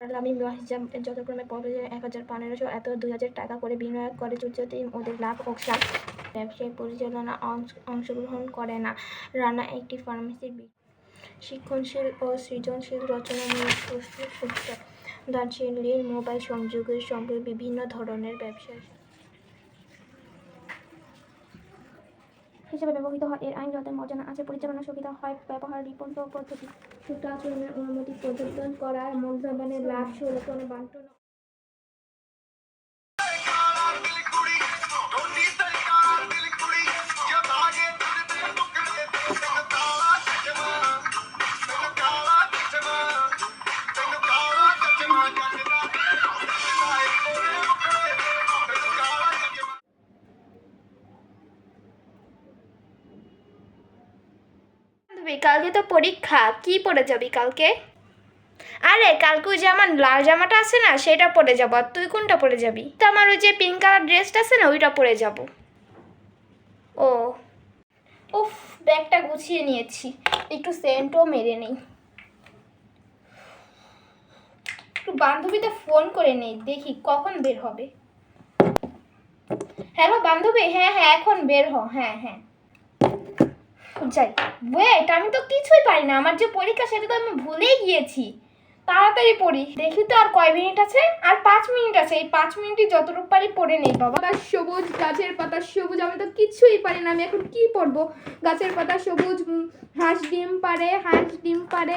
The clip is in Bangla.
আমি হিসাব যথাক্রমে এক হাজার, পনেরোশো, এত দুই হাজার টাকা করে বিনিয়োগ করে যদি ওদের লাভ অক্সার ব্যবসায়ী পরিচালনা অংশ- অংশগ্রহণ করে না। রানা একটি ফার্মেসির শিক্ষণশীল ও সৃজনশীল রচনামূলক নিয়ে দার্জিলিং মোবাইল সংযোগের সঙ্গে বিভিন্ন ধরনের ব্যবসা হিসেবে ব্যবহৃত হয়। এর আইনগত মর্যাদা আছে পরিচালনা সুবিধা হয় ব্যবহার রিপোর্ট পদ্ধতি। সুষ্ঠু আচরণের অনুমতি প্রদর্শন করার মূলধনের লাভ সুরক্ষণ বন্টন বান্ধবী কালকে তো পরীক্ষা। কি পরে যাবি কালকে? আরে, কালকে ওই যে আমার লাল জামাটা আছে না, সেটা পরে যাব। আর তুই কোনটা পরে যাবি? তো আমার ওই যে পিঙ্ক কালার ড্রেসটা আছে না, ওইটা পরে যাব। ও। উফ, ব্যাগটা গুছিয়ে নিয়েছি। একটু সেন্টও মেরে নেই। একটু বান্ধবীতে ফোন করে নেই, দেখি কখন বের হবে। হ্যালো বান্ধবী? হ্যাঁ হ্যাঁ এখন বের হ। হ্যাঁ হ্যাঁ। যাই ওয়েট আমি তো কিছুই পারি না। আমার যে পরীক্ষা, সেটা তো আমি ভুলেই গিয়েছি। তাড়াতাড়ি পড়ি। দেখি তো আর কয় মিনিট আছে? আর পাঁচ মিনিট আছে। এই পাঁচ মিনিটই যতটুকু পারি পড়ে নেই, বাবা। তার সবুজ, গাছের পাতা সবুজ, আমি তো কিছুই পারি না। আমি এখন কি পড়ব? গাছের পাতা সবুজ হাঁস ডিম পারে, হাঁস ডিম পারে।